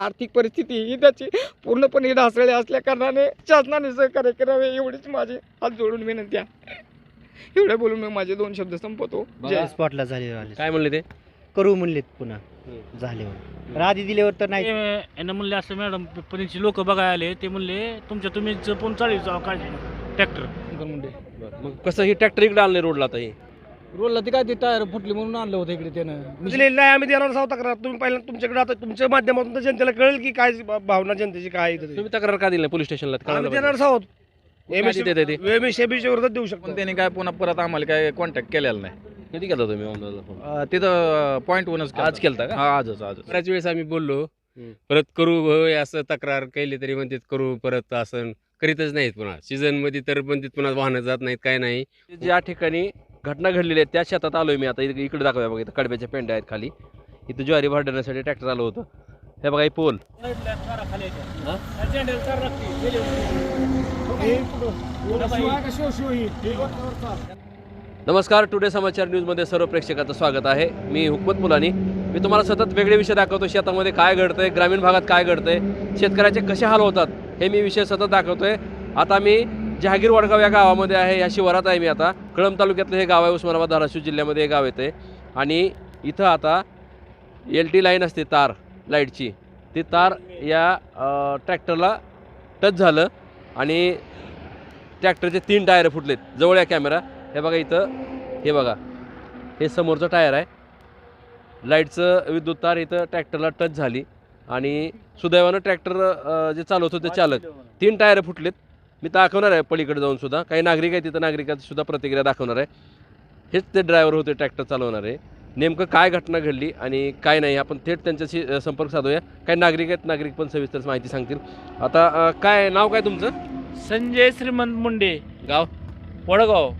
आर्थिक परिस्थिती ही त्याची पूर्णपणे ढासळली असल्या कारणाने शासनाने सहकार्य करावे एवढीच माझी हात जोडून विनंती आहे. एवढं बोलून मी माझे दोन शब्द संपवतो. जय. स्पॉटला झाले राहिले काय म्हणले ते? करू म्हणलेत पुन्हा. झाले म्हणून. आधी दिल्यावर तर नाही. यांना म्हणले असं मॅडम पणीचे लोक बघायला आले ते म्हणले तुमच्या तुम्ही जपून चालू जावा काळजी ट्रॅक्टर. बरं. मग कसं ही ट्रॅक्टर इकडे आणले रोडला आता हे? रोडला ते काय ते टायर फुटली म्हणून आणलं होतं इकडे त्यानं. दिलेली आम्ही देणार आहोत तक्रार तुम्ही पहिल्यांदा तुमच्याकडे आता तुमच्या माध्यमातून तर जनतेला कळेल की काय भावना जनतेची काय आहे इथं ते. तुम्ही तक्रार का दिली नाही पोलीस स्टेशनला? आम्ही आहोत काय देते ते? एमएसएबीच्या विरोधात देऊ पण शकतो त्यांनी काय पुन्हा परत आम्हाला काय कॉन्टॅक्ट केलेला नाही. कधी केला तुम्ही? अं, तिथं पॉईंट वनच आज केलता का? हा आजच आजच. बऱ्याच वेळेस आम्ही बोललो हम्म. परत करू होय असं तक्रार केली तरी म्हणतात करू परत असं करीतच नाहीत पुन्हा. सीझनमध्ये तर म्हणतात पुन्हा वाहनं जात नाहीत काय नाही. ज्या ठिकाणी घटना घडलेली आहे त्या शेतात आलोय मी आता. इकडे इकडे दाखवूया बघा इथं कडब्याच्या पेंड्या आहेत खाली. इथं ज्वारी भरडण्यासाठी ट्रॅक्टर आलं होतं. हे बघा हे पोल. नमस्कार टुडे समाचार न्यूजमध्ये सर्व प्रेक्षकाचं स्वागत आहे. मी हुकमत मुलानी. मी तुम्हाला सतत वेगळे विषय दाखवतो शेतामध्ये काय घडतंय ग्रामीण भागात काय घडतंय शेतकऱ्याचे कसे हाल होतात हे मी विषय सतत दाखवतोय. आता मी जहागीर वडगाव या गावामध्ये आहे या शिवारात आहे मी आता. कळंब तालुक्यातलं हे गाव आहे उस्मानाबाद धाराशिव जिल्ह्यामध्ये हे गाव येते. आणि इथं आता एल टी लाईन असते तार लाईटची. ती तार या ट्रॅक्टरला टच झालं आणि ट्रॅक्टरचे तीन टायर फुटलेत. जवळ या कॅमेरा. हे बघा इथं हे बघा. हे समोरचं टायर आहे. लाईटचं विद्युत तार इथं ट्रॅक्टरला टच झाली. आणि सुदैवानं ट्रॅक्टर जे चालवत होते चालक तीन टायर फुटलेत. मी दाखवणार आहे पलीकडे जाऊन सुद्धा. काही नागरिक आहेत तिथं नागरिकांची सुद्धा प्रतिक्रिया दाखवणार आहे. हेच ते ड्रायव्हर होते ट्रॅक्टर चालवणारे नेमकं काय घटना घडली आणि काय नाही आपण थेट त्यांच्याशी संपर्क साधूया. काही नागरिक आहेत नागरिक पण सविस्तर माहिती सांगतील. आता अ, काय नाव काय तुमचं? संजय श्रीमंत मुंडे. गाव? वडगाव.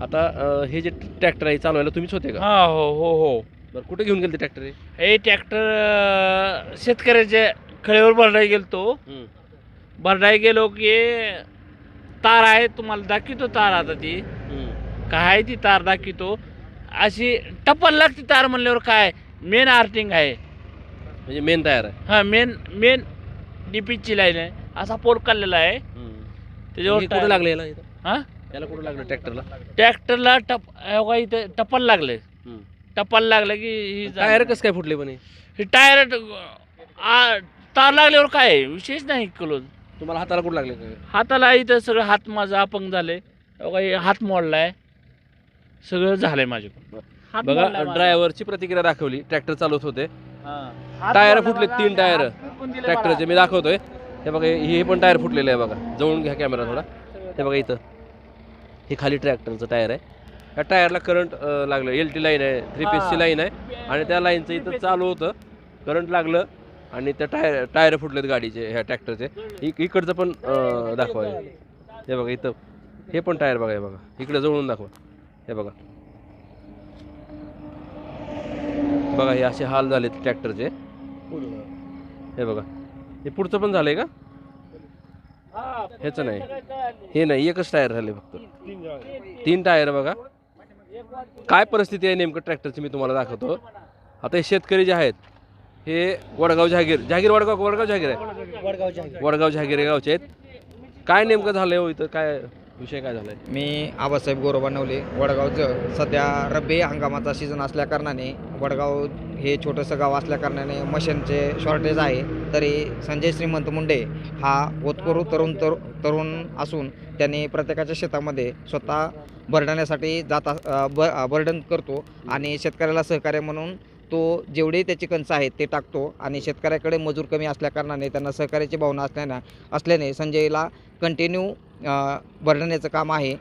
आता अ, हे जे ट्रॅक्टर आहे चालवायला तुम्हीच होते का? हा हो हो हो. बरं कुठे घेऊन गेले ते ट्रॅक्टर हे ट्रॅक्टर शेतकऱ्याच्या खळीवर भरडाय गेलतो. भरडाय गेलो की तार आहे तुम्हाला दाखवतो तार आता ती. काय आहे ती तार दाखवतो. अशी टप्पल लागते तार म्हणल्यावर काय? मेन आर्टिंग आहे. म्हणजे मेन तयार आहे. हा मेन मेन डीपीची लाईन आहे. असा पोल काढलेला आहे. त्याच्यावर कुठे टायर- लागले याला इथं? हा? याला कुठे लागलं? ट्रॅक्टरला? ट्रॅक्टरला टप बघा इथं टप्पल लागले. टप्पल लागलं की ही टायर कसं काय फुटले पण हे? टायर तार लागल्यावर काय? विशेष नाही क्लोज तुम्हाला हाताला कुठे लागले? काय हाताला इथं सगळं हात माझा अपंग झाले हे बघा, हे हात मोडलाय. सगळं झालंय माझ्याकडून. हात बघा मोडलाय माझा. ड्रायव्हरची प्रतिक्रिया दाखवली. ट्रॅक्टर चालवत होते. हा. हात टायर फुटले तीन टायर. हात फेकून दिले ट्रॅक्टरचे मी दाखवतोय. हे बघा हे हे पण टायर फुटलेलं आहे बघा. जवळून घ्या कॅमेरा थोडा. हे बघा इथं. हे खाली ट्रॅक्टरचं टायर आहे. या टायरला करंट लागलं. एल टी लाईन आहे थ्री पीसची हा. लाईन आहे. आणि त्या लाईनचं इथं चालू होतं. करंट लागलं. आणि त्या टायर टायर फुटलेत गाडीचे ह्या ट्रॅक्टरचे. इक इकडचं पण दाखवा. हे. हे बघा इथं. हे पण टायर बघा हे बघा. इकडे जवळून दाखवा. हे बघा. बघा हे असे हाल झालेत ट्रॅक्टरचे. हे बघा. हे पुढचं पण झालंय का? ह्याच ह्याचं नाही. हे नाही एकच टायर झाले फक्त. तीन टायर बघा. काय परिस्थिती आहे नेमकं ट्रॅक्टरची मी तुम्हाला दाखवतो. आता हे शेतकरी जे आहेत हे वडगाव जहागीर जहागीर वडगाव वडगाव जहागीर आहे. वडगाव जहागीर. वडगाव जहागीर या गावचे आहेत. काय नेमकं झालंय हो इथं? काय विषय काय झालाय? मी आबासाहेब गोरोबा नवले वडगावचं सध्या रब्बी हंगामाचा सीझन असल्या कारणाने वडगाव हे छोटंसं गाव असल्या कारणाने मशीनचे शॉर्टेज आहे. तरी संजय श्रीमंत मुंडे हा होतकरू तरुण तर तरुण असून त्यांनी प्रत्येकाच्या शेतामध्ये स्वतः भरडण्यासाठी जात ब बर्डन करतो आणि शेतकऱ्याला सहकार्य म्हणून तो जेवढे त्याचे कणसं आहेत ते टाकतो आणि शेतकऱ्याकडे मजूर कमी असल्याकारणाने त्यांना सहकार्याची भावना असल्यानं असल्याने संजयला कंटिन्यू भरडण्याचं काम आहे.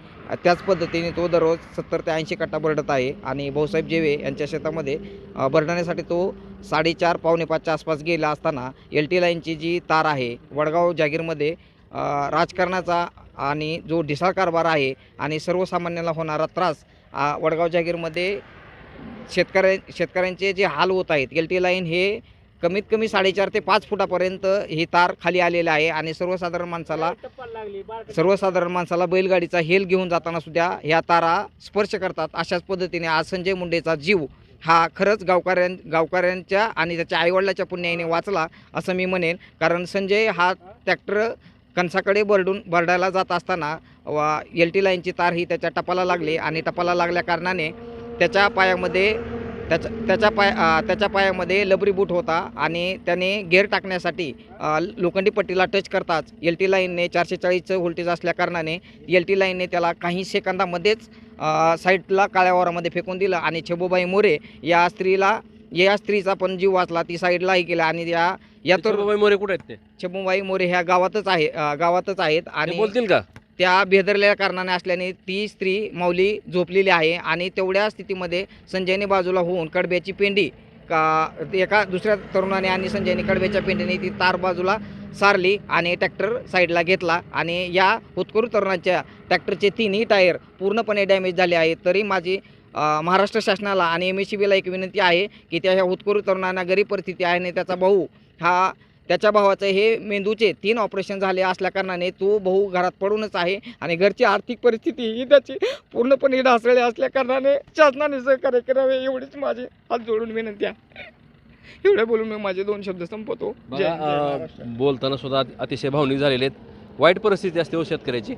त्याच पद्धतीने तो दररोज सत्तर ते ऐंशी कट्टा भरडत आहे आणि भाऊसाहेब जेवे यांच्या शेतामध्ये भरडण्यासाठी तो साडेचार पावणे पाचच्या आसपास गेला असताना एल टी लाईनची जी तार आहे वडगाव जागीरमध्ये राजकारणाचा आणि जो ढिसाळ कारभार आहे आणि सर्वसामान्याला होणारा त्रास वडगाव जागीरमध्ये शेतकऱ्या शेतकऱ्यांचे जे हाल होत आहेत एल टी लाईन हे कमीत कमी साडेचार ते पाच फुटापर्यंत ही तार खाली आलेलं आहे आणि सर्वसाधारण माणसाला. सर्वसाधारण माणसाला बैलगाडीचा हेल घेऊन जाताना सुद्धा ह्या तारा स्पर्श करतात अशाच पद्धतीने आज संजय मुंडेचा जीव हा खरंच गावकऱ्यां गावकऱ्यांच्या आणि त्याच्या आईवडिलाच्या पुण्याईने वाचला असं मी म्हणेन कारण संजय हा ट्रॅक्टर कणसाकडे बरडून बरडायला जात असताना वा एल टी लाईनची तार ही त्याच्या टपाला लागली आणि टपाला लागल्या कारणाने त्याच्या पायामध्ये त्याच्या त्याच्या पाय त्याच्या पायामध्ये लबरी बूट होता आणि त्याने गेअर टाकण्यासाठी लोखंडी पट्टीला टच करताच एल टी लाईनने चारशे चाळीसचं व्होल्टेज असल्या कारणाने एल टी लाईनने त्याला काही सेकंदामध्येच साईडला काळ्या वारामध्ये फेकून दिलं आणि छबुबाई मोरे या स्त्रीला या स्त्रीचा पण जीव वाचला. ती साईडलाही केला आणि या या तर मोरे कुठे आहेत ते? छबुबाई मोरे ह्या गावातच आहे गावातच आहेत आणि बोलतील का? त्या बेदरलेल्या कारणाने असल्याने ती स्त्री माऊली झोपलेली आहे आणि तेवढ्या स्थितीमध्ये संजयने बाजूला होऊन कडब्याची पेंडी का एका दुसऱ्या तरुणाने आणि संजयने कडब्याच्या पेंडीने ती तार बाजूला सारली आणि ट्रॅक्टर साईडला घेतला आणि या हुतकरू तरुणाच्या ट्रॅक्टरचे तिन्ही टायर पूर्णपणे डॅमेज झाले आहेत. तरी माझी महाराष्ट्र शासनाला आणि एम एस सी बीला एक विनंती आहे की त्या ह्या हुतकरू तरुणांना गरीब परिस्थिती आहे आणि त्याचा भाऊ हा त्याच्या भावाचं हे मेंदूचे तीन ऑपरेशन झाले असल्या कारणाने तो भाऊ घरात पडूनच आहे आणि घरची आर्थिक परिस्थिती ही त्याची पूर्णपणे ढासळली असल्या कारणाने शासनाने सहकार्य करावे एवढीच माझी हात जोडून विनंती आहे. एवढे बोलून मी माझे दोन शब्द संपवतो. बोलताना सुद्धा अति- अतिशय भावनिक झालेले आहेत. वाईट परिस्थिती असते हो शेतकऱ्याची.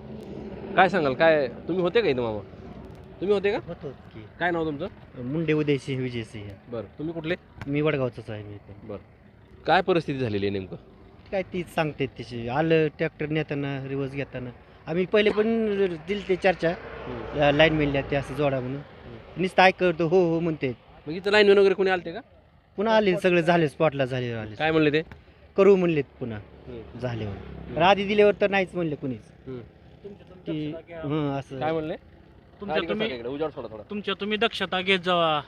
काय सांगाल? काय तुम्ही होते का इथं मामा? तुम्ही होते का? काय नाव तुमचं? मुंडे उदयसिंह विजयसिंह. बरं तुम्ही कुठले? मी वडगावचाच आहे मी पण काय परिस्थिती झालेली आहे नेमकं? काय तीच सांगते त्याची आलं ट्रॅक्टर नेताना रिवर्स घेताना. आम्ही पहिले पण दिली ते चर्चा. लाईन मिळल्या ते असं जोडा म्हणून. नुसतं ऐकतो हो हो म्हणते. मग इथं लाईन वगैरे कोणी आलते का? पुन्हा आले सगळे झाले स्पॉटला झाले आले. काय म्हणले ते? करू म्हणलेत पुन्हा. झाले म्हणून. आधी दिल्यावर तर नाहीच म्हणले कुणीच. की हं असं. काय म्हणले? तुमच्या तुम्ही उजाड सोडा थोडा. तुमच्या तुम्ही दक्षता घेत जावा.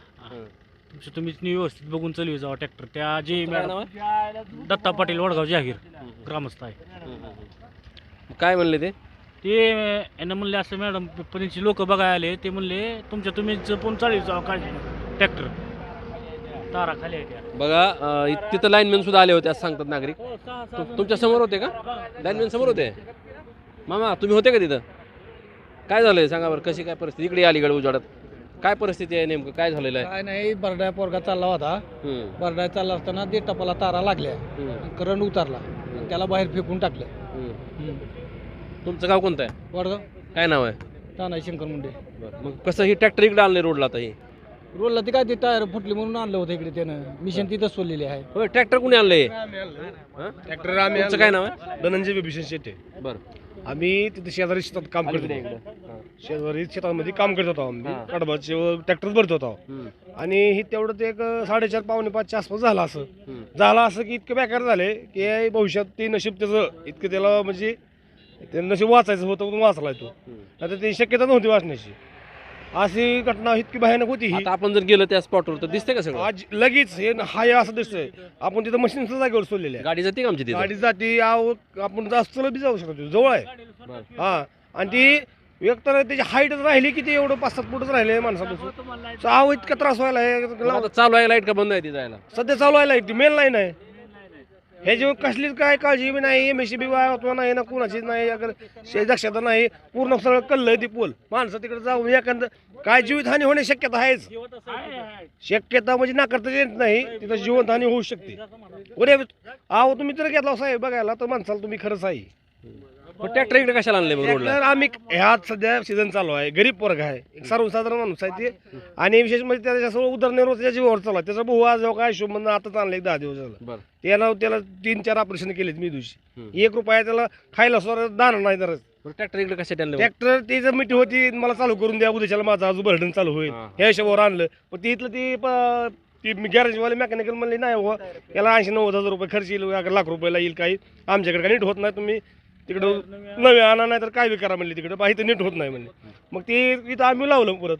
हं. तुम्ही व्यवस्थित बघून चालवी जावा ट्रॅक्टर. त्या जे काय नाव मॅडम दत्ता पाटील वडगाव जहागीर ग्रामस्थ आहे. काय म्हणले ते? ते यांना म्हणले असं मॅडम परीचे लोक बघायला आले. ते म्हणले तुमच्या तुम्ही जपून चालवी जावा काळजी ट्रॅक्टर. तारा खाली आहे त्या. बघा अं, तिथं लाईनमॅन सुद्धा आले होते असं सांगतात नागरिक. तु- तुमच्यासमोर होते का? लाईनमॅन समोर होते? मामा तुम्ही होते का तिथं? काय झालंय? सांगा बरं कशी काय परिस्थिती? इकडे अलीकडे उजाडत काय परिस्थिती आहे नेमकं? काय झालेलं आहे? काय नाही बरडाय पोरगा चालला होता. हम्म, बरडाय चालला असताना ते टपाला तारा लागल्या. हम्म, करंट उतरला. आणि त्याला बाहेर फेकून टाकलं. हम्म. तुमचं गाव कोणतं आहे? वडगाव. काय नाव आहे? तानाई शंकर मुंडे. मग कसं ही ट्रॅक्टर इकडे आणले रोडला आता ही? रोडला ते काय ते टायर फुटले म्हणून आणलं होतं इकडे त्यानं. मिशन तिथंच सोडलेली आहे. होय ट्रॅक्टर कुणी आणलंय? ट्रॅक्टर आम्ही तुमचं काय नाव आहे? धनंजय बिभीषण शेट्टे. बरं. आम्ही तिथे शेजारी शेतात काम करत अलीकडे होतो इकडं. हां. शेजारी शेतामध्ये काम करत होतो आम्ही. हां. कडबाचे ट्रॅक्टर भरत होतो. हम्म, आणि हे तेवढं ते एक साडेचार पावणे पाचच्या आसपास झालं असं. हम्म. झालं असं की इतकं बेकार झाले की भविष्यात ते नशीब त्याचं इतकं त्याला म्हणजे ते नशीब वाचायचं होतं म्हणून वाचलाय तो. हम्म. आता ते शक्यता नव्हती वाचण्याची. अशी घटना इतकी भयानक होती ही. आता आपण जर गेलो त्या स्पॉटवर तर दिसते का सगळं? आज लगेच हे हाय असं दिसतंय. आपण तिथं मशीनच्या जागेवर सोडलेलं आहे. गाडी जाते का आमची तिथे? गाडी जाती आव आपण जास्त बी जाऊ शकतो जवळ आहे. हा. आणि ती एक तर त्याची हाईटच राहिली की ते एवढं पाच सात फुटच राहिले माणसापासून. आव इतका त्रास व्हायला आता चालू आहे लाइट का बंद आहे ती जायला? सध्या चालू आहे लाइट मेन लाईन आहे. हे कसलीच काय काळजी बी नाही एम एस सी बी अथवा नाही ना कुणाचीच नाही अगर दक्षता नाही पूर्ण सगळं कल्लं ती पोल. माणसं तिकडे जाऊन एखादं काय जीवितहानी होण्याची शक्यता आहेच. शक्यता म्हणजे नाकारता येत नाही तिथं जीवनहानी होऊ शकते. बरे आहो तुम्ही तर घेतला साहेब बघायला तर माणसाला तुम्ही खरंच आहे. ट्रॅक्टर इकडे कशाला आणले रोडला? आम्ही ह्यात सध्या सीझन चालू आहे गरीब वर्ग आहे एक सर्वसाधारण माणूस आहे ते. आणि विशेष म्हणजे त्याच्यासोबत उदरनिर्वाह त्याच्या जीवावर चालू आहे. त्याचा भाऊ आज काय हिशोब आताच आणलं एक दहा दिवस झालं. बरं. त्याला त्याला तीन चार ऑपरेशन केलेत मी दिवशी. एक रुपया त्याला खायला सुद्धा दाना नाही तर ट्रॅक्टर इकडे कशासाठी आणले? मग? ट्रॅक्टर ती जर मिठी होती मला चालू करून द्या उद्याच्याला माझा अजून भरडण चालू होईल. हा. ह्या हिशोबावर आणलं. पण ती इथलं ती ती गॅरेजवाले मेकॅनिकल म्हणले नाही हो याला ऐंशी नव्वद हजार रुपये खर्च येईल अगर लाख रुपयाला येईल काही. आमच्याकडे काही नीट होत नाही तुम्ही. तिकडं नवे आणा नाही तर काय बी करा म्हणले तिकडं. बाहेर नीट होत नाही म्हणले. मग ते इथं आम्ही लावलं परत.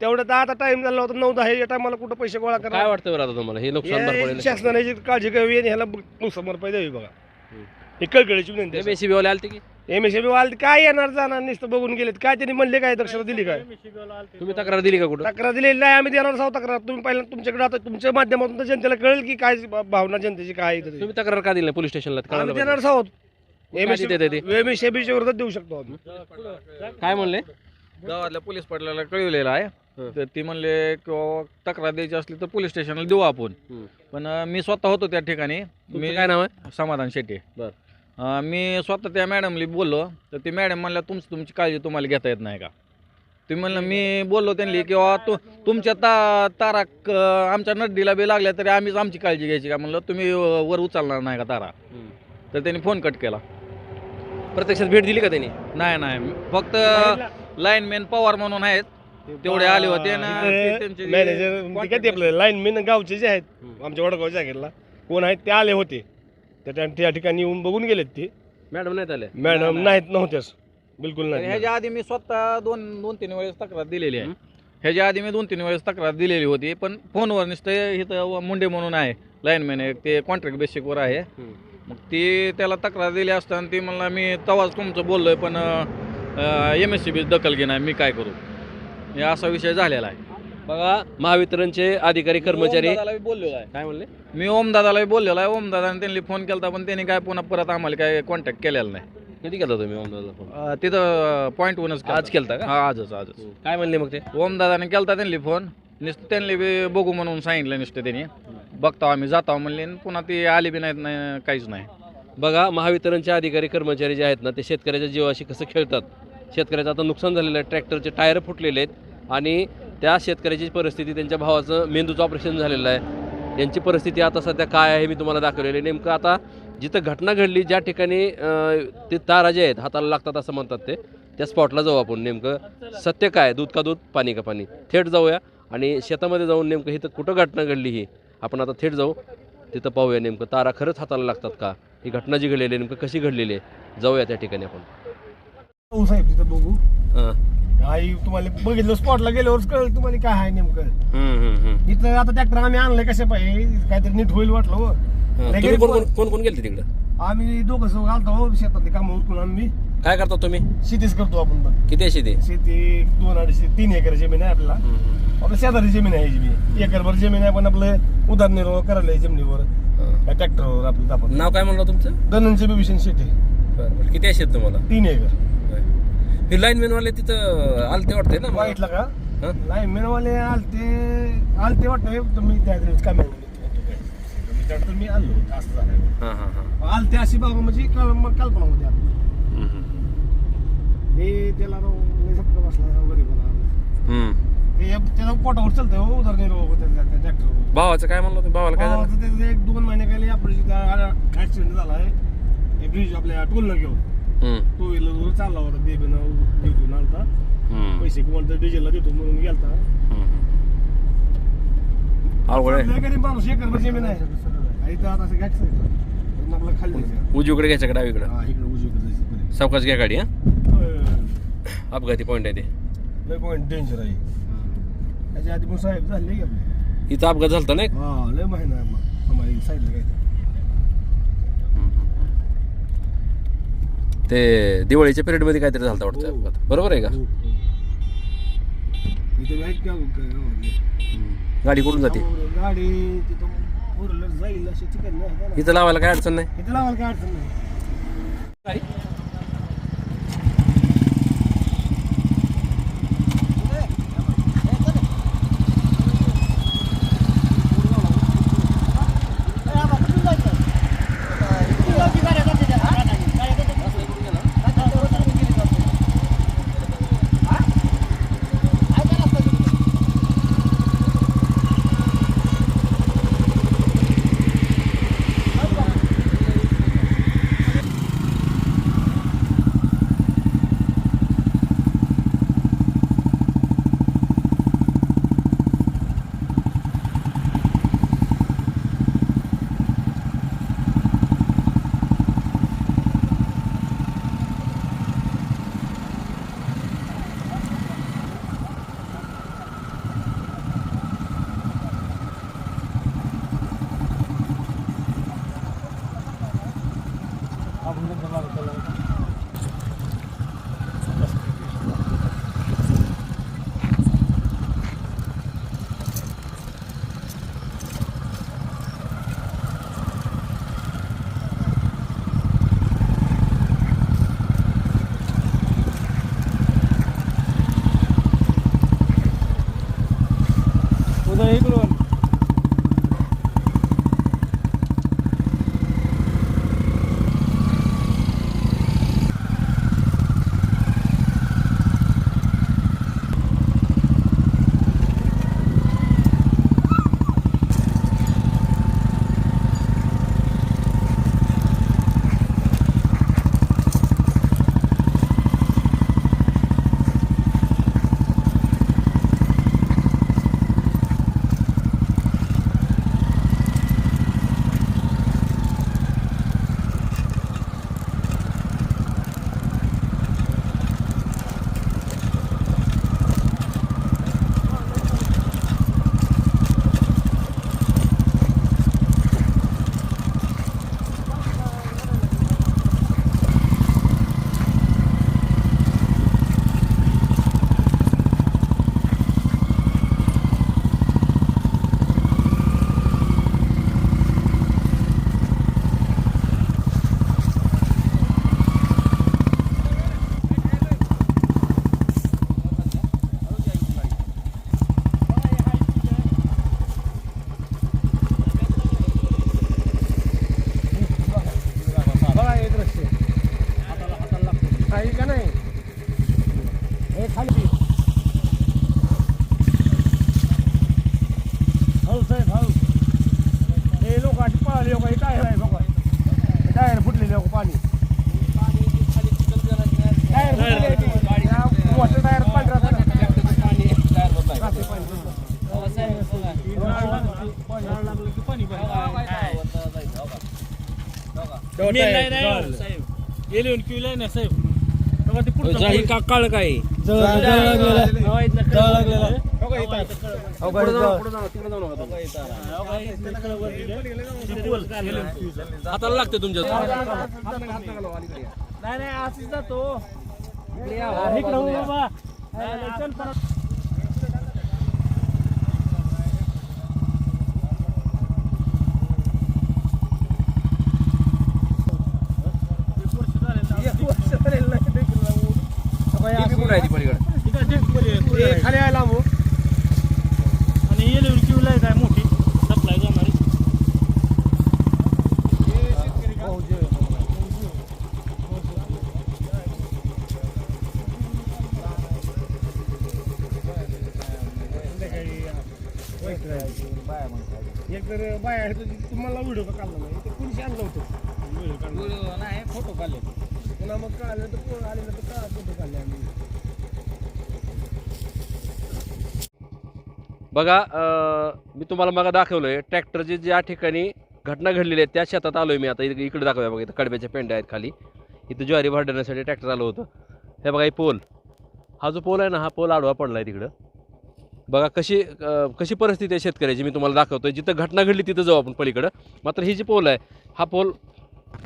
तेवढं आता टाइम झाला होता नऊ दहा या टायमाला कुठं पैसे गोळा करा काय वाटतं बरं आता तुम्हाला? हे नुकसान भरपाई शासनाने काळजी घ्यावी आणि ह्याला नुकसान भरपाई द्यावी बघा. ही कळकळीची विनंती आहे. एमएससी वाले आलते की? एम एस वाल काय येणार जाणार नुसतं बघून गेलेत. काय त्यांनी म्हणले काय दक्षता दिली काय? तुम्ही तक्रार दिली का कुठं? तक्रार दिलेली नाही आम्ही देणार आहोत तक्रार. तुम्ही पहिल्यांदा तुमच्याकडे आता तुमच्या माध्यमातून तर जनतेला कळेल की काय भावना जनतेची काय आहे. तुम्ही तक्रार का दिली नाही पोलीस स्टेशनला? आम्ही कळवलं देणार आहोत. एम काय एस देते ते? एम एस विरोधात देऊ शकतो आम्ही. काय म्हणले? गावातल्या पोलीस पाटलाला कळवलेलं आहे. तर ती म्हणले किंवा तक्रार द्यायची असली तर पोलीस स्टेशनला देऊ आपण. पण अं, मी स्वतः होतो त्या ठिकाणी. तुमचं काय नाव आहे? समाधान शेट्टी. बर. अं, मी स्वतः त्या मॅडमली बोललो. तर ती मॅडम म्हणल्या तुमची तुमची काळजी तुम्हाला घेता येत नाही का? तुम्ही म्हणलं मी बोललो त्यांनी किंवा तु तुमच्या ता तारा क- आमच्या नड्डीला बी लागल्या तरी आम्हीच आमची काळजी घ्यायची का? म्हणलं तुम्ही वर उचलणार नाही का तारा. तर त्यांनी फोन कट केला. प्रत्यक्षात भेट दिली का त्यांनी? नाही नाही. फक्त लाईनमॅन पवार म्हणून आहेत. तेवढे आले होते ना ते त्यांचे मॅनेजर काय ते आपलं लाईनमॅन गावचे जे आहेत. आमच्या वडगाव जागेला कोण आहेत ते आले होते. त्या त्या- त्या ठिकाणी येऊन बघून गेलेत ते. मॅडम नाहीत आले? मॅडम नाहीत नव्हत्याच. बिलकुल नाही ह्याच्या आधी मी स्वतः दोन दोन तीन वेळेस तक्रार दिलेली आहे. ह्याच्या आधी मी दोन तीन वेळेस तक्रार दिलेली होती पण फोनवर नुसतं इथं मुंडे म्हणून आहे. लाईनमॅन आहे ते कॉन्ट्रॅक्ट बेसिकवर आहे. मग ती त्याला तक्रार दिली असताना ती म्हणला मी तवाच तुमचं बोललोय पण एम एस सी बी दखल घेणार मी काय करू? हे असा विषय झालेला आहे. बघा महावितरणचे अधिकारी कर्मचारी ओमदादाला बी बोललेलो आहे. काय म्हणले? मी ओमदादाला बोललेलो आहे. ओमदादाने त्यांनी फोन केला पण त्यांनी काय पुन्हा परत आम्हाला काय कॉन्टॅक्ट केलेला नाही. कधी केला तुम्ही ओमदादाला फोन अं, तिथं पॉईंट वनच आज केलता का? हा आजच आजच. काय म्हणले मग ते? ओमदादाने केलता त्यांनी फोन नुसतं त्यांनी बी बघू म्हणून सांगितलं नुसतं त्यांनी. बघतो आम्ही जातो म्हणले आणि पुन्हा ती आली बी नाहीत नाही काहीच नाही. बघा महावितरणचे अधिकारी कर्मचारी जे आहेत ना ते शेतकऱ्याच्या जीवाशी कसं खेळतात? शेतकऱ्याचं आता नुकसान झालेलं आहे. ट्रॅक्टरचे टायर फुटलेले आहेत. आणि त्या शेतकऱ्याची परिस्थिती त्यांच्या भावाचं मेंदूचं ऑपरेशन झालेलं आहे. यांची परिस्थिती आता सध्या काय आहे मी तुम्हाला दाखवलेली. आहे नेमकं आता जिथं घटना घडली ज्या ठिकाणी ते तारा जे आहेत हाताला लागतात असं म्हणतात ते त्या स्पॉटला जाऊ आपण नेमकं. सत्य काय दूध का दूध पाणी का पाणी? थेट जाऊया आणि शेतामध्ये जाऊन नेमकं इथं कुठं घटना घडली ही? आपण आता थेट जाऊ तिथं पाहूया नेमकं. तारा खरंच हाताला लागतात का? ही घटना जी घडलेली आहे नेमकं कशी घडलेली आहे? जाऊया त्या ठिकाणी आपण. हो साहेब तिथं बघू. हां. आई तुम्हाला बघितलं स्पॉटला गेल्यावरच कळलं तुम्हाला काय आहे नेमकं. हम्म, हम्म, हम्म. इथं आता ट्रॅक्टर आम्ही आणलंय कशा पाहिजे काहीतरी नीट होईल वाटलं हो. हां, लगेच कोण. कोण कोण कोण गेलते तिकडं? आम्ही दोघं सो घालतो हो शेतात काम उरकून आम्ही काय करता तुम्ही? शेतीच करतो आपण पण. किती अशी ते शेती दोन अडीचशे तीन एकर जमीन आहे आपल्याला. आपलं शेजारी जमीन आहे ही जमीन एकरभर जमीन आहे पण आपलं उदरनिर्वाह करायला आहे जमिनीवर. ट्रॅक्टरवर आपलं आपण नाव काय म्हणलं तुमचं? धनंजय बिभीषण शेती बरं बरं. किती असेल तुम्हाला? तीन एकर. हे लाईन वाले तिथं आलते वाटते ना वाईटला का? हं? नाही मेनवाले आलते आलते वाटतं मी त्या दिवशी काय तर मी आलो असं झालं हां हां हां. आलते अशी बाबा म्हणजे कल- मग कल्पना होती आपली हे त्याला राव लय झटका बसला राव गरीबाला. हम्म. ते त्याला पोटावर चालतंय हो उदरनिर्वाह होतो त्या त्या ट्रॅक्टरवर भावाचं काय म्हणलं तुम्ही भावाला काय झालं? त्याचं एक दोन महिने पहिले आपण ऍक्सिडेंट झाला आहे ते ब्रिज आपल्या टोलनं घेऊन. टू व्हीलरवर चालला होता देबीनं घेऊन आलता. पैसे कोणतं डिझेलला देतो म्हणून गेलता. अवघड आहे. आपल्या गरीब माणूस एकर इथं आता असं घ्यायचं उजवीकडे घ्यायचं का डावीकडं? हा इकडे उजवीकडे जायचं पहिले. सावकाश घ्या गाडी हां. होय. अपघाती पॉईंट आहे ते. लय पॉईंट डेंजर आहे. त्याच्या आधी पण साहेब झाले की आपले. इथं अपघात झालता नाही? हा लय आहे आम्हाला साईडला काय ते दिवाळीच्या पिरियडमध्ये काहीतरी झालता वाटतं. हो. अपघात बरोबर आहे का? हो, हो. इथे का? गाडी कुठून जाते? गाडी तिथं फोर व्हीलर जाईल अशी ठिकाण नाही इथं लावायला काय अडचण नाही? इथं लावायला काय अडचण नाही. हो, साहेब. गेले येऊन क्यू लाईन आहे साहेब. तेव्हा ते पुढचं जा, ही काय? इथनं इथं. इथनं. ते पोल गेले येऊन queue. हाताला लागते तुमच्या नाही नाही असंच जातो. इकडं हो बाबा चल परत कुठं आहे ती पलीकडे खाली आहे लांब हो. आणि येले क्यू लाईन आहे मोठी? सप्लाय जाणारी एक तर बाय आहे तर तुम्हाला व्हिडिओ काढला नाही. ते आणलं होतं? व्हिडिओ नाही फोटो काढले. पुन्हा मग काढलं तर आलेलं तर का फोटो काढले आम्ही? बघा मी तुम्हाला मग आहे ट्रॅक्टरची ज्या ठिकाणी घटना घडलेली आहे त्या शेतात आलो आहे मी आता. इकडे दाखवूया बघा इथं कडब्याच्या पेंड्या आहेत खाली. इथं ज्वारी भरडण्यासाठी ट्रॅक्टर आलं होतं. हे बघा हे पोल. हा जो पोल आहे ना हा पोल आडवा पडला आहे तिकडं. बघा कशी कशी परिस्थिती आहे शेतकऱ्याची मी तुम्हाला दाखवतो जिथं घटना घडली तिथं जाऊ आपण पलीकडं. मात्र ही जी पोल आहे हा पोल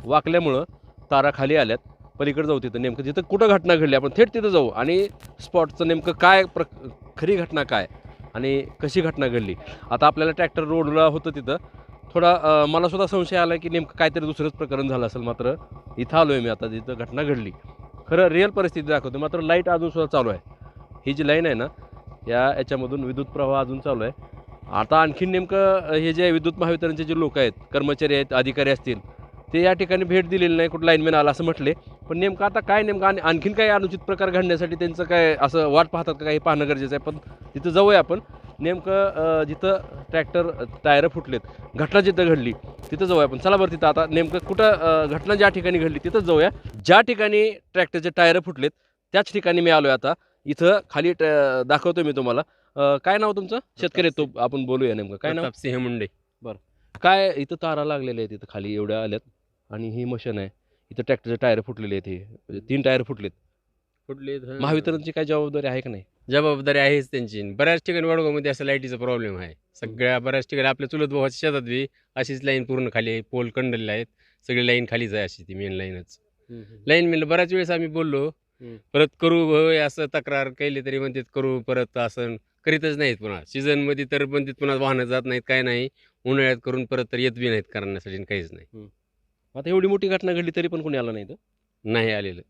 वाकल्यामुळं तारा खाली आल्यात. पलीकडे जाऊ तिथं नेमकं. जिथं कुठं घटना घडली आपण थेट तिथं जाऊ. आणि स्पॉटचं नेमकं काय प्र खरी घटना काय? आणि कशी घटना घडली? आता आपल्याला ट्रॅक्टर रोडला होतं तिथं. थोडा मलासुद्धा मला सुद्धा संशय आला की नेमकं काहीतरी दुसरंच प्रकरण झालं असेल मात्र इथं आलो आहे मी आता तिथं घटना घडली. खरं रिअल परिस्थिती दाखवते मात्र लाइट अजूनसुद्धा चालू आहे. ही जी लाईन आहे ना या याच्यामधून विद्युत प्रवाह अजून चालू आहे. आता आणखीन नेमकं हे जे विद्युत महावितरणचे जे लोक आहेत कर्मचारी आहेत अधिकारी असतील ते या ठिकाणी भेट दिलेली नाही कुठं लाईनमॅन आला असं म्हटले. पण नेमकं आता काय नेमकं आणि आणखीन काही अनुचित प्रकार घडण्यासाठी त्यांचं काय असं वाट पाहतात का काही पाहणं गरजेचं आहे. पण तिथं जाऊया आपण. नेमकं जिथं ट्रॅक्टर टायरं फुटलेत घटना जिथं घडली तिथं जाऊया आपण. चला बरं तिथं आता नेमकं कुठं घटना ज्या ठिकाणी घडली तिथंच जाऊया. ज्या ठिकाणी ट्रॅक्टरचे टायरं फुटलेत त्याच ठिकाणी मी आलो आहे आता. इथं खाली दाखवतो मी तुम्हाला. काय नाव तुमचं? शेतकरी तो. आपण बोलूया नेमकं. काय नाव? सिंह मुंडे. काय इथं तारा लागलेल्या आहेत इथं खाली एवढ्या आल्यात. आणि ही मशीन आहे. इथं ट्रॅक्टरचे टायर फुटलेले आहेत हे. म्हणजे तीन टायर फुटलेत. कुठले महावितरणची काय जबाबदारी आहे का नाही? जबाबदारी आहेच त्यांची. बऱ्याच ठिकाणी वडगावमध्ये असं लाईटीचा प्रॉब्लेम आहे. सगळ्या बऱ्याच ठिकाणी आपल्या चुलत भावाच्या शेतात बी अशीच लाईन पूर्ण खाली आहे. पोल कंडलेले आहेत. सगळी लाईन खालीच आहे अशी ती मेन लाईनच लाईन मेन बऱ्याच वेळेस आम्ही बोललो. परत करू होय असं तक्रार केली तरी म्हणतात करू परत असं करीतच नाहीत पुन्हा. सीझनमध्ये तर म्हणतात पुन्हा वाहनं जात नाहीत काय नाही. उन्हाळ्यात करून परत तर येत बी नाहीत करण्यासाठी काहीच नाही. आता एवढी मोठी घटना घडली तरी पण कोणी आलं नाही तर नाही आलेलं.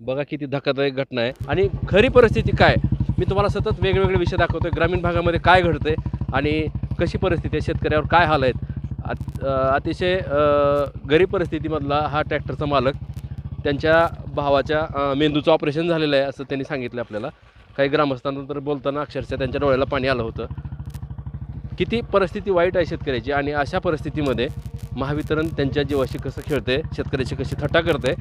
बघा किती धक्कादायक घटना आहे. आणि खरी परिस्थिती काय? मी तुम्हाला सतत वेगवेगळे विषय दाखवतोय. ग्रामीण भागामध्ये काय घडतंय आणि कशी परिस्थिती आहे? शेतकऱ्यावर काय हाल आहेत? अतिशय गरीब परिस्थितीमधला हा ट्रॅक्टरचा मालक त्यांच्या भावाच्या मेंदूचं ऑपरेशन झालेलं आहे असं त्यांनी सांगितलं आपल्याला. काही ग्रामस्थांनंतर बोलताना अक्षरशः त्यांच्या डोळ्याला पाणी आलं होतं. किती परिस्थिती वाईट आहे शेतकऱ्याची आणि अशा परिस्थितीमध्ये महावितरण त्यांच्या जीवाशी कसं खेळते शेतकऱ्याची कशी थट्टा करते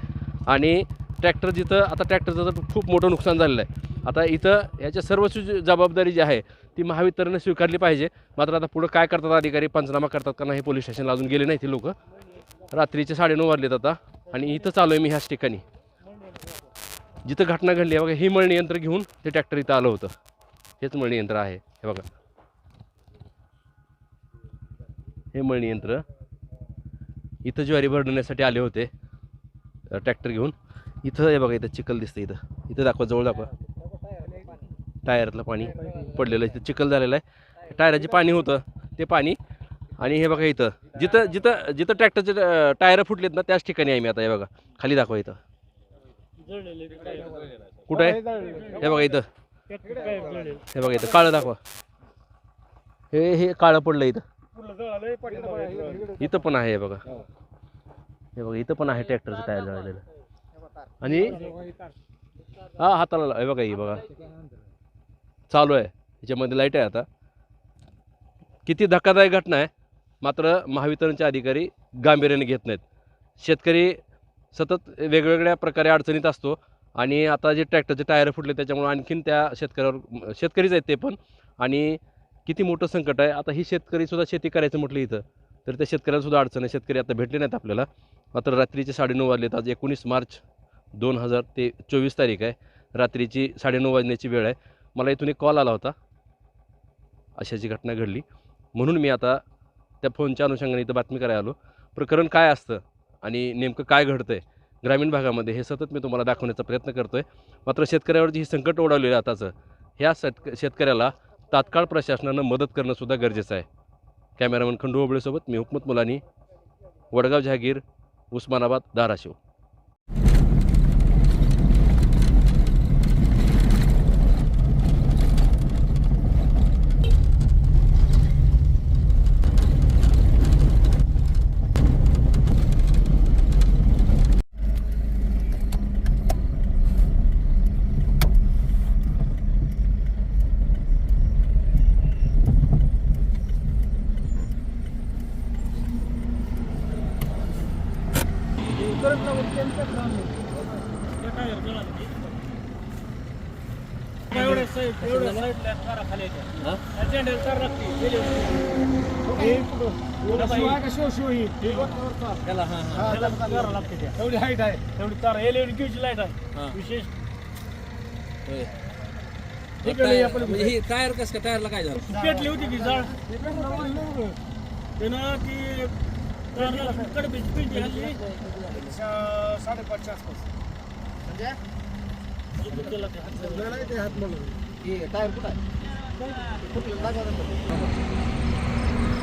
आणि ट्रॅक्टर जिथं आता ट्रॅक्टरचं तर खूप मोठं नुकसान झालेलं आहे. आता इथं याच्या सर्व जबाबदारी जी आहे ती महावितरणं स्वीकारली पाहिजे. मात्र आता पुढं काय करतात अधिकारी पंचनामा करतात का नाही पोलीस स्टेशनला अजून गेले नाही ते लोक. रात्रीचे साडेनऊ वाजलेत आता आणि इथं चालू आहे मी ह्याच ठिकाणी. जिथं घटना घडली आहे बघा हे मळणी यंत्र घेऊन ते ट्रॅक्टर इथं आलं होतं. हेच मळणी यंत्र आहे हे बघा. हे मळणी यंत्र. इथं ज्वारी भरडण्यासाठी आले होते. ट्रॅक्टर घेऊन. इथं हे बघा इथं चिखल दिसतं इथं. इथं दाखवा जवळ दाखवा. टायरातलं पाणी पडलेलं आहे. इथं चिखल झालेलं आहे. टायराचे पाणी होतं. ते पाणी आणि हे बघा इथं. जिथं जिथं जिथं ट्रॅक्टरचे टायर फुटलेत ना त्याच ठिकाणी आहे मी आता हे बघा. खाली दाखवा इथं. कुठं आहे? हे बघा इथं. हे बघा इथं. काळं दाखवा. हे हे काळं पडलं इथं. इथं पण आहे हे बघा. हे बघा इथं पण आहे ट्रॅक्टरचं टायर जळालेलं. आणि हा हाताला हे बघा ही बघा. चालू आहे. ह्याच्यामध्ये लाइट आहे आता. किती धक्कादायक घटना आहे. मात्र महावितरणचे अधिकारी गांभीर्याने घेत नाहीत. शेतकरी सतत वेगवेगळ्या प्रकारे अडचणीत असतो आणि आता जे ट्रॅक्टरचे टायर फुटले त्याच्यामुळे आणखीन त्या शेतकऱ्यावर शेतकरीच आहेत ते पण. आणि किती मोठं संकट आहे. आता ही शेतकरीसुद्धा शेती करायचं म्हटलं इथं तर त्या शेतकऱ्याला सुद्धा अडचण आहे. शेतकरी आता भेटले नाहीत आपल्याला. मात्र रात्रीचे साडेनऊ वाजलेत. आज एकोणीस मार्च दोन हजार ते चोवीस तारीख आहे. रात्रीची साडेनऊ वाजण्याची वेळ आहे. मला इथून एक कॉल आला होता. अशाची घटना घडली. म्हणून मी आता त्या फोनच्या अनुषंगाने इथं बातमी करायला आलो. प्रकरण काय असतं आणि नेमकं काय घडतं आहे ग्रामीण भागामध्ये हे सतत मी तुम्हाला दाखवण्याचा प्रयत्न करतो आहे मात्र शेतकऱ्यावर जी ही संकट ओढवलेलं आहे आताचं ह्या शेतक शेतकऱ्याला तात्काळ प्रशासनानं मदत करणंसुद्धा गरजेचं आहे. कॅमेरामन खंडू ओबळेसोबत मी हुकमत मुलानी वडगाव जहागीर उस्मानाबाद धाराशिव एवढे साईड एवढे साईडला तारा खाली येतात. त्या झेंड्याला तार लागते. गेली होती. त्याला हा, हा. लागते त्या. एवढी हाईट आहे. तेवढी तारा एलईडी क्यूची लाइट आहे? विशेष. ही टायर कसं काय टायरला काय झालं? पेटली होती की झाड त्यानं ती कडबीची पिंडी घातली साडेपाचच्या आसपास. ते हात लावले. नाही ते हात म्हणून. हे टायर कुठं आहे?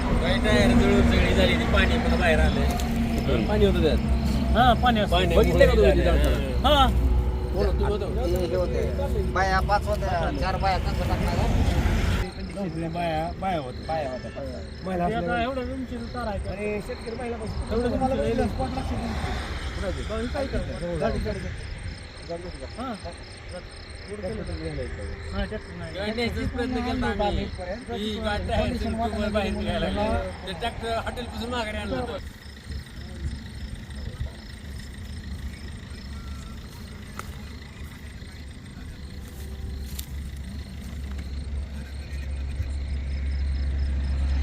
दाखवा टायर जळून सगळी झाली ती पाणी पण बाहेर आलं पाणी होतं त्यात? हा पाणी असतं. बघितलं का तुम्ही ते? हा. हे. हे होते बाया पाच होत्या चार बाया कंस टाकणार बाया बाया होत बाया होत्या महिला ते आता असल्यावर. एवढं उंचीचं तार आहे का? आणि शेतकरी महिला बस- एवढं तुम्हाला का? काय करतात? हा हा, ट्रॅक्टर. ही हॉटेलपासून माघारी आणलं.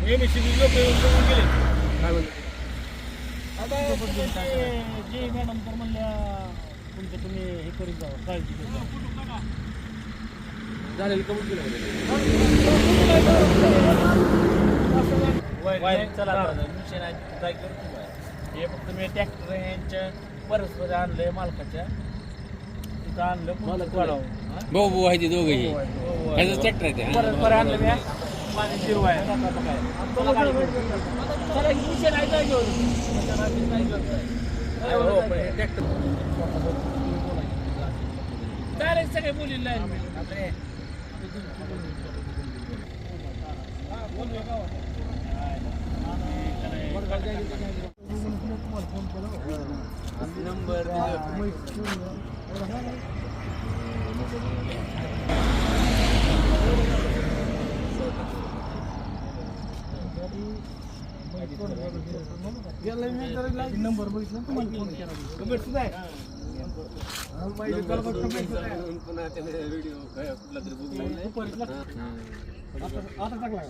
हे निश्चित लोक येऊन गेले काय तुमचे जे मॅडम तर म्हणल्या तुमचं तुम्ही हे करीत जावं काळजी घेत जावं झालेलं कबूल केलं? वायर चला काय करतो बाय. हे फक्त मी ट्रॅक्टर यांच्या परस्पर आणलंय मालकाच्या. तिथं आणलं मालक वाढव भाऊ भाऊ आहे ते दोघंही. ह्याचं ट्रॅक्टर आहे ते. हा? परस्पर आणलं मी माझी आहे काय घेऊन चालेल सगळे मुलींना नंबर नंबर बघितला ना तुम्हाला फोन केला व्हिडिओ आता टाकला